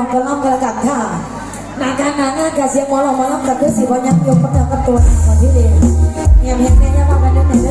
องกระล่ำกระกับค่ะนักการนางานกะเสียงหมอลองมาล่ำกับด้วยสีบอลยังยกกระเถิบตัวก่อนที่เดียเนี่ยเห็นแมเนี่ยว่ากันเดินไหย